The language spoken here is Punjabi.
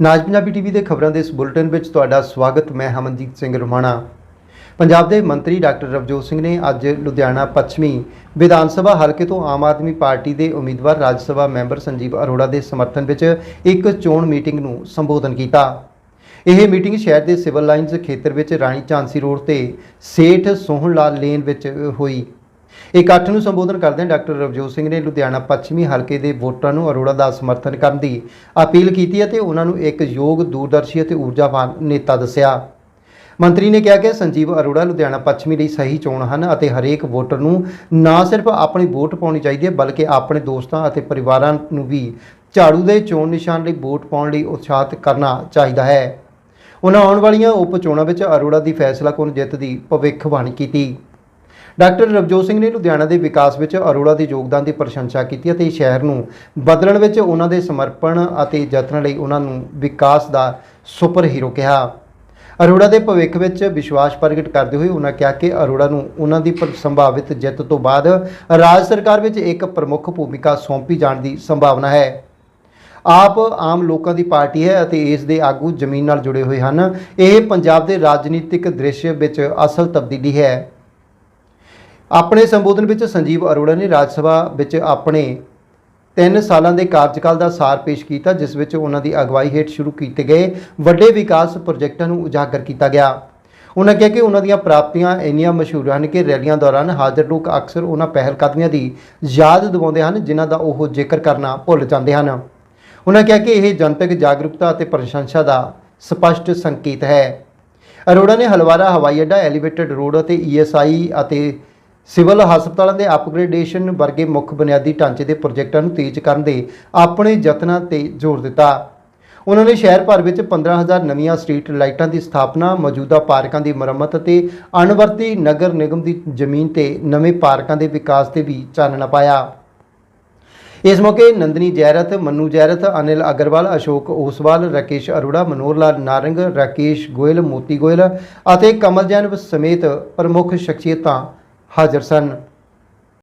ਨਾਜ ਪੰਜਾਬੀ ਟੀਵੀ ਦੇ ਖਬਰਾਂ ਦੇ ਇਸ ਬੁਲੇਟਿਨ ਵਿੱਚ ਤੁਹਾਡਾ ਸਵਾਗਤ, ਮੈਂ ਹਮਨਜੀਤ ਸਿੰਘ ਰੋਮਾਣਾ ਪੰਜਾਬ ਦੇ ਮੰਤਰੀ ਡਾਕਟਰ ਰਵਜੋਤ ਸਿੰਘ ਨੇ ਅੱਜ ਲੁਧਿਆਣਾ ਪੱਛਮੀ ਵਿਧਾਨ ਸਭਾ ਹਲਕੇ ਤੋਂ ਆਮ ਆਦਮੀ ਪਾਰਟੀ ਦੇ ਉਮੀਦਵਾਰ ਰਾਜ ਸਭਾ ਮੈਂਬਰ ਸੰਜੀਵ ਅਰੋੜਾ ਦੇ ਸਮਰਥਨ ਵਿੱਚ ਇੱਕ ਚੋਣ ਮੀਟਿੰਗ ਨੂੰ ਸੰਬੋਧਨ ਕੀਤਾ। ਇਹ ਮੀਟਿੰਗ ਸ਼ਹਿਰ ਦੇ ਸਿਵਲ ਲਾਈਨਜ਼ ਖੇਤਰ ਵਿੱਚ ਰਾਣੀ ਝਾਂਸੀ ਰੋਡ ਤੇ ਸੇਠ ਸੋਹਣ ਲਾਲ ਲੇਨ ਵਿੱਚ ਹੋਈ। ਇਕੱਠ ਨੂੰ ਸੰਬੋਧਨ ਕਰਦਿਆਂ ਡਾਕਟਰ ਰਵਜੋਤ ਸਿੰਘ ਨੇ ਲੁਧਿਆਣਾ ਪੱਛਮੀ ਹਲਕੇ ਦੇ ਵੋਟਰਾਂ ਨੂੰ ਅਰੋੜਾ ਦਾ ਸਮਰਥਨ ਕਰਨ ਦੀ ਅਪੀਲ ਕੀਤੀ ਅਤੇ ਉਹਨਾਂ ਨੂੰ ਇੱਕ ਯੋਗ, ਦੂਰਦਰਸ਼ੀ ਅਤੇ ਊਰਜਾਵਾਨ ਨੇਤਾ ਦੱਸਿਆ। ਮੰਤਰੀ ਨੇ ਕਿਹਾ ਕਿ ਸੰਜੀਵ ਅਰੋੜਾ ਲੁਧਿਆਣਾ ਪੱਛਮੀ ਲਈ ਸਹੀ ਚੋਣ ਹਨ ਅਤੇ ਹਰੇਕ ਵੋਟਰ ਨੂੰ ਨਾ ਸਿਰਫ ਆਪਣੀ ਵੋਟ ਪਾਉਣੀ ਚਾਹੀਦੀ ਹੈ, ਬਲਕਿ ਆਪਣੇ ਦੋਸਤਾਂ ਅਤੇ ਪਰਿਵਾਰਾਂ ਨੂੰ ਵੀ ਝਾੜੂ ਦੇ ਚੋਣ ਨਿਸ਼ਾਨ ਲਈ ਵੋਟ ਪਾਉਣ ਲਈ ਉਤਸ਼ਾਹਿਤ ਕਰਨਾ ਚਾਹੀਦਾ ਹੈ। ਉਹਨਾਂ ਆਉਣ ਵਾਲੀਆਂ ਉਪ ਚੋਣਾਂ ਵਿੱਚ ਅਰੋੜਾ ਦੀ ਫੈਸਲਾ ਫੈਸਲਾਕੁਨ ਜਿੱਤ ਦੀ ਭਵਿੱਖਬਾਣੀ ਕੀਤੀ। ਡਾਕਟਰ ਰਵਜੋਤ ਸਿੰਘ ਨੇ ਲੁਧਿਆਣਾ ਦੇ ਵਿਕਾਸ ਵਿੱਚ ਅਰੋੜਾ ਦੇ ਯੋਗਦਾਨ ਦੀ ਪ੍ਰਸ਼ੰਸਾ ਕੀਤੀ ਅਤੇ ਸ਼ਹਿਰ ਨੂੰ ਬਦਲਣ ਵਿੱਚ ਉਹਨਾਂ ਦੇ ਸਮਰਪਣ ਅਤੇ ਯਤਨ ਲਈ ਉਹਨਾਂ ਨੂੰ ਵਿਕਾਸ ਦਾ ਸੁਪਰ ਹੀਰੋ ਕਿਹਾ। ਅਰੋੜਾ ਦੇ ਭਵਿੱਖ ਵਿੱਚ ਵਿਸ਼ਵਾਸ ਪ੍ਰਗਟ ਕਰਦੇ ਹੋਏ ਉਹਨਾਂ ਕਿਹਾ ਕਿ ਅਰੋੜਾ ਨੂੰ ਉਹਨਾਂ ਦੀ ਸੰਭਾਵਿਤ ਜਿੱਤ ਤੋਂ ਬਾਅਦ ਰਾਜ ਸਰਕਾਰ ਵਿੱਚ ਇੱਕ ਪ੍ਰਮੁੱਖ ਭੂਮਿਕਾ ਸੌਂਪੀ ਜਾਣ ਦੀ ਸੰਭਾਵਨਾ ਹੈ। ਆਪ ਆਮ ਲੋਕਾਂ ਦੀ ਪਾਰਟੀ ਹੈ ਅਤੇ ਇਸ ਦੇ ਆਗੂ ਜ਼ਮੀਨ ਨਾਲ ਜੁੜੇ ਹੋਏ ਹਨ। ਇਹ ਪੰਜਾਬ ਦੇ ਰਾਜਨੀਤਿਕ ਦ੍ਰਿਸ਼ ਵਿੱਚ ਅਸਲ ਤਬਦੀਲੀ ਹੈ। ਆਪਣੇ ਸੰਬੋਧਨ ਵਿੱਚ ਸੰਜੀਵ ਅਰੋੜਾ ਨੇ ਰਾਜ ਸਭਾ ਵਿੱਚ ਆਪਣੇ 3 ਸਾਲਾਂ ਦੇ ਕਾਰਜਕਾਲ ਦਾ ਸਾਰ ਪੇਸ਼ ਕੀਤਾ, ਜਿਸ ਵਿੱਚ ਉਹਨਾਂ ਦੀ ਅਗਵਾਈ ਹੇਠ ਸ਼ੁਰੂ ਕੀਤੇ ਗਏ ਵੱਡੇ ਵਿਕਾਸ ਪ੍ਰੋਜੈਕਟਾਂ ਨੂੰ ਉਜਾਗਰ ਕੀਤਾ ਗਿਆ। ਉਹਨਾਂ ਕਿਹਾ ਕਿ ਉਹਨਾਂ ਦੀਆਂ ਪ੍ਰਾਪਤੀਆਂ ਇੰਨੀਆਂ ਮਸ਼ਹੂਰ ਹਨ ਕਿ ਰੈਲੀਆਂ ਦੌਰਾਨ ਹਾਜ਼ਰ ਲੋਕ ਅਕਸਰ ਉਹਨਾਂ ਪਹਿਲਕਦਮੀਆਂ ਦੀ ਯਾਦ ਦਿਵਾਉਂਦੇ ਹਨ, ਜਿਨ੍ਹਾਂ ਦਾ ਉਹ ਜ਼ਿਕਰ ਕਰਨਾ ਭੁੱਲ ਜਾਂਦੇ ਹਨ। ਉਹਨਾਂ ਕਿਹਾ ਕਿ ਇਹ ਜਨਤਕ ਜਾਗਰੂਕਤਾ ਅਤੇ ਪ੍ਰਸ਼ੰਸਾ ਦਾ ਸਪਸ਼ਟ ਸੰਕੇਤ ਹੈ। ਅਰੋੜਾ ਨੇ ਹਲਵਾਰਾ ਹਵਾਈ ਅੱਡਾ, ਐਲੀਵੇਟਡ ਰੋਡ ਅਤੇ ਈਐਸਆਈ ਅਤੇ ਸਿਵਲ ਹਸਪਤਾਲਾਂ ਦੇ ਅਪਗ੍ਰੇਡੇਸ਼ਨ ਵਰਗੇ ਮੁੱਖ ਬੁਨਿਆਦੀ ਢਾਂਚੇ ਦੇ ਪ੍ਰੋਜੈਕਟਾਂ ਨੂੰ ਤੇਜ਼ ਕਰਨ ਦੇ ਆਪਣੇ ਯਤਨਾਂ ਤੇ ਜ਼ੋਰ ਦਿੱਤਾ। ਉਹਨਾਂ ਨੇ ਸ਼ਹਿਰ ਭਰ ਵਿੱਚ 15000 ਨਵੀਆਂ ਸਟਰੀਟ ਲਾਈਟਾਂ ਦੀ ਸਥਾਪਨਾ, ਮੌਜੂਦਾ ਪਾਰਕਾਂ ਦੀ ਮੁਰੰਮਤ ਅਤੇ ਅਣਵਰਤੀ ਨਗਰ ਨਿਗਮ ਦੀ ਜ਼ਮੀਨ ਤੇ ਨਵੇਂ ਪਾਰਕਾਂ ਦੇ ਵਿਕਾਸ ਤੇ ਵੀ ਚਾਨਣਾ ਪਾਇਆ। ਇਸ ਮੌਕੇ ਨੰਦਨੀ ਜੈਰਤ ਮੰਨੂ ਜੈਰਤ ਅਨਿਲ ਅਗਰਵਾਲ, ਅਸ਼ੋਕ ਓਸਵਾਲ, ਰਾਕੇਸ਼ ਅਰੋੜਾ ਮਨੋਹਰ ਲਾਲ ਨਾਰੰਗ, ਰਾਕੇਸ਼ ਗੋਇਲ, ਮੋਤੀ ਗੋਇਲ ਅਤੇ ਕਮਲ ਜੈਨ ਸਮੇਤ ਪ੍ਰਮੁੱਖ ਸ਼ਖਸੀਅਤਾਂ ਹਾਜ਼ਰ ਸਨ।